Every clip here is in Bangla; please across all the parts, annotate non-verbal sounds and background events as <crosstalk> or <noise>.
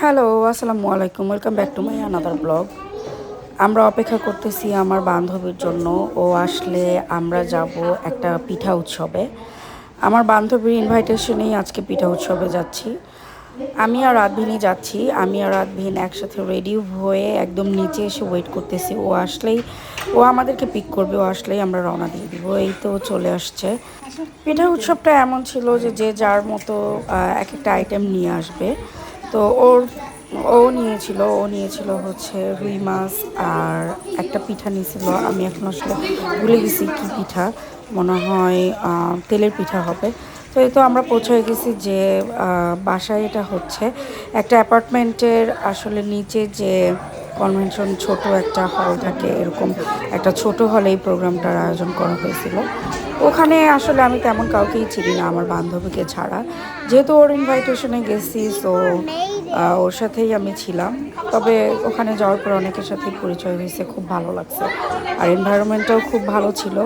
হ্যালো আসসালামু আলাইকুম। Welcome back to my another blog আমরা অপেক্ষা করতেছি আমার বান্ধবীর জন্য। ও আসলে আমরা যাব একটা পিঠা উৎসবে। আমার বান্ধবীর ইনভাইটেশনেই আজকে পিঠা উৎসবে যাচ্ছি। আমি আর রাতভিনী যাচ্ছি। আমি আর রাতভিন একসাথে রেডি হয়ে একদম নিচে এসে ওয়েট করতেছি। ও আসলেই, ও আমাদেরকে পিক করবে। ও আসলেই আমরা রওনা দিয়ে দিব। এই তো চলে আসছে। পিঠা উৎসবটা এমন ছিল যে যে যার মতো এক একটা আইটেম নিয়ে আসবে। তো ওর, ও নিয়েছিল ও নিয়েছিল হচ্ছে রুই মাছ আর একটা পিঠা নিয়েছিল। আমি এখন আসলে ভুলে গেছি কী পিঠা, মনে হয় তেলের পিঠা হবে। তো এই তো আমরা পৌঁছে গেছি যে বাসায় এটা হচ্ছে। একটা অ্যাপার্টমেন্টের আসলে নিচে যে কনভেনশন ছোট একটা হল থাকে, এরকম একটা ছোট হলে এই প্রোগ্রামটার আয়োজন করা হয়েছিল। ওখানে আসলে আমি তেমন কাউকেই চিনি না, আমার বান্ধবীকে ছাড়া। যেহেতু ওর ইনভাইটেশনে গেছি, তো ওর সাথেই আমি ছিলাম। তবে ওখানে যাওয়ার পর অনেকের সাথে পরিচয় হয়েছে, খুব ভালো লাগছে। আর এনভায়রনমেন্টটাও খুব ভালো ছিল।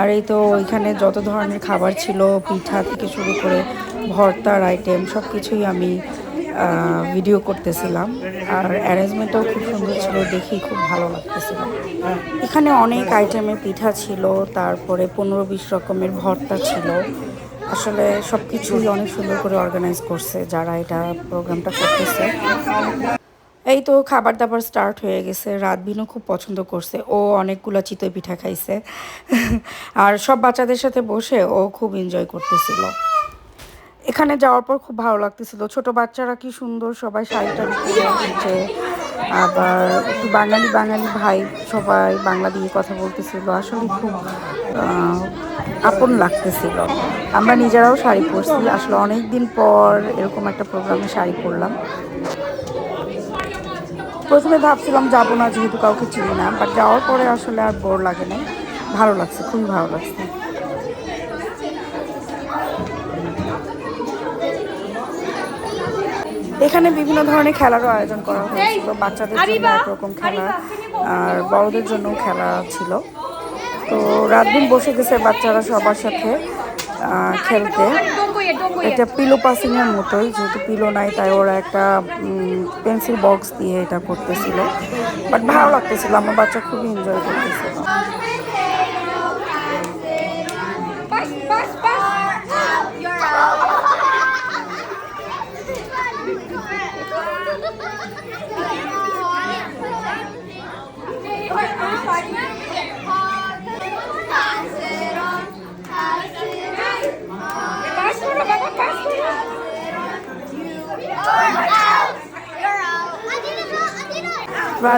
আর এই তো ওইখানে যত ধরনের খাবার ছিল, পিঠা থেকে শুরু করে ভর্তার আইটেম সব কিছুই আমি ভিডিও করতেছিলাম। আর অ্যারেঞ্জমেন্টটাও খুব সুন্দর ছিল দেখেই খুব ভালো লাগতেছিল। এখানে অনেক আইটেমের পিঠা ছিল, তারপরে পনেরো বিশ রকমের ভর্তা ছিল। আসলে সব কিছুই অনেক সুন্দর করে অর্গানাইজ করছে যারা এটা প্রোগ্রামটা করতেছে। এই তো খাবার দাবার স্টার্ট হয়ে গেছে। রাত বিনু খুব পছন্দ করছে। ও অনেকগুলো চিতই পিঠা খাইছে। আর সব বাচ্চাদের সাথে বসে ও খুব এনজয় করতেছিল। এখানে যাওয়ার পর খুব ভালো লাগতেছিল। ছোট বাচ্চারা কি সুন্দর সবাই শাড়িটা উঠছে আবার একটু বাঙালি বাঙালি ভাই সবাই বাংলা দিয়ে কথা বলতেছিল। আসলে খুব আপন লাগতেছিল। আমরা নিজেরাও শাড়ি পরছি। আসলে অনেক দিন পর এরকম একটা প্রোগ্রামে শাড়ি পরলাম। প্রথমে ভাবছিলাম যাব না, যেহেতু কাউকে চিনি না। বাট যাওয়ার পরে আসলে আর বোর লাগে না ভালো লাগছে, খুবই ভালো লাগছে। এখানে বিভিন্ন ধরনের খেলারও আয়োজন করা হয়েছিল। বাচ্চাদের জন্য একরকম খেলা। আর বড়দের জন্য খেলা ছিল। তো রাত দিন বসে গেছে বাচ্চারা সবার সাথে খেলতে। এটা পিলো পাসিং এর মতোই যেহেতু পিলো নাই তাই ওরা একটা পেন্সিল বক্স দিয়ে এটা করতেছিল। বাট ভালো লাগতেছিল আমার বাচ্চা খুবই এনজয় করতেছিল।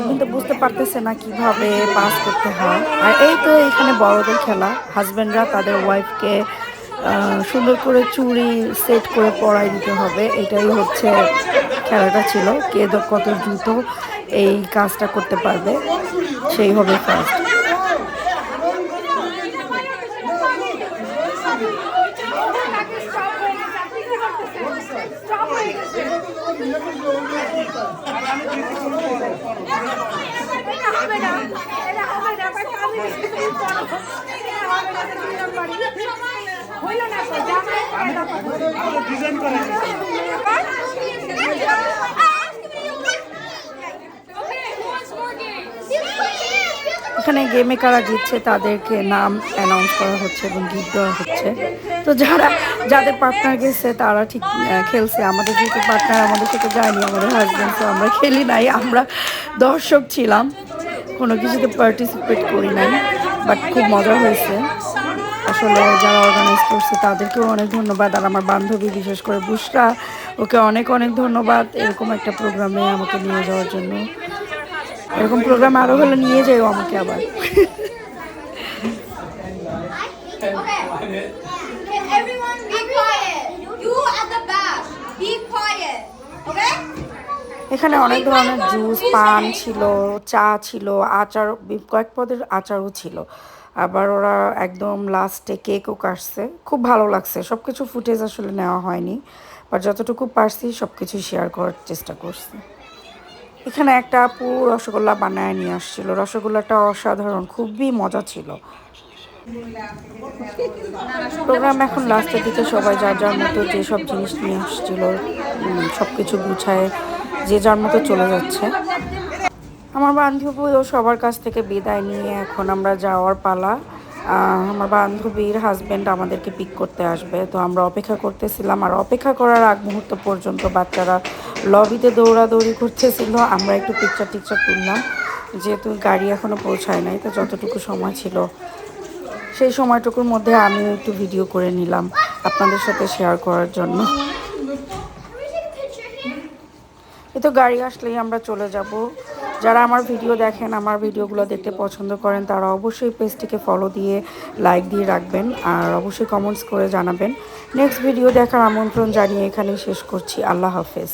দিন তো বুঝতে পারতেছে না কীভাবে পাস করতে হয়। আর এই তো এখানে বড়দের খেলা। হাজব্যান্ডরা তাদের ওয়াইফকে সুন্দর করে চুড়ি সেট করে পরাই দিতে হবে। এটাই হচ্ছে খেলাটা ছিল। কে কত দ্রুত এই কাজটা করতে পারবে, সেই হবে ফার্স্ট এটা হবে না, এটা হবে না, বাট আমি কিছুই করব। এটা হবে না, এটা দুই নম্বরই। হইল না তো, জামাই এখানে গেমে কারা জিতছে তাদেরকে নাম অ্যানাউন্স করা হচ্ছে এবং গিফট দেওয়া হচ্ছে। তো যারা, যাদের পার্টনার গেছে, তারা ঠিক খেলছে। আমাদের যেহেতু পার্টনার আমাদের সাথে যায়নি, আমাদের হাজব্যান্ড তো আমরা খেলি নাই, আমরা দর্শক ছিলাম। কোনো কিছুতে পার্টিসিপেট করি নাই বাট খুব মজা হয়েছে। আসলে যারা অর্গানাইজ করছে, তাদেরকেও অনেক ধন্যবাদ। আর আমার বান্ধবী, বিশেষ করে বুসরা ওকে অনেক অনেক ধন্যবাদ এরকম একটা প্রোগ্রামে আমাকে নিয়ে যাওয়ার জন্য। এরকম প্রোগ্রাম আরও হলে নিয়ে যাইও আমাকে আবার। <laughs> এখানে অনেক ধরনের জুস পান ছিল, চা ছিল, আচার, কয়েক পদের আচারও ছিল। আবার ওরা একদম লাস্টে কেকও কাটছে। খুব ভালো লাগছে। সব কিছু ফুটেজ আসলে নেওয়া হয়নি। বাট যতটুকু পারছি সব কিছু শেয়ার করার চেষ্টা করছি। এখানে একটা আপু রসগোল্লা বানায় নিয়ে আসছিল। রসগোল্লাটা অসাধারণ, খুবই মজা ছিল। প্রোগ্রাম এখন লাস্টের দিকে সবাই যার যার মতো যেসব জিনিস নিয়ে আসছিল সব কিছু গুছায় যে যার মতো চলে যাচ্ছে। আমার বান্ধবীও সবার কাছ থেকে বিদায় নিয়ে এখন আমরা যাওয়ার পালা। আমার বান্ধবীর হাজব্যান্ড আমাদেরকে পিক করতে আসবে। তো আমরা অপেক্ষা করতেছিলাম আর অপেক্ষা করার আগ মুহূর্ত পর্যন্ত বাচ্চারা লবিতে দৌড়াদৌড়ি করতেছিল। আমরা একটু পিকচার টিকচার তুললাম। যেহেতু গাড়ি এখনও পৌঁছায় নাই, তো যতটুকু সময় ছিল সেই সময়টুকুর মধ্যে আমি একটু ভিডিও করে নিলাম আপনাদের সাথে শেয়ার করার জন্য এই তো গাড়ি আসলেই আমরা চলে যাব। যারা আমার ভিডিও দেখেন, আমার ভিডিওগুলো দেখতে পছন্দ করেন, তারা অবশ্যই পেজটিকে ফলো দিয়ে লাইক দিয়ে রাখবেন আর অবশ্যই কমেন্টস করে জানাবেন। নেক্সট ভিডিও দেখার আমন্ত্রণ জানিয়ে এখানেই শেষ করছি। আল্লাহ হাফেজ।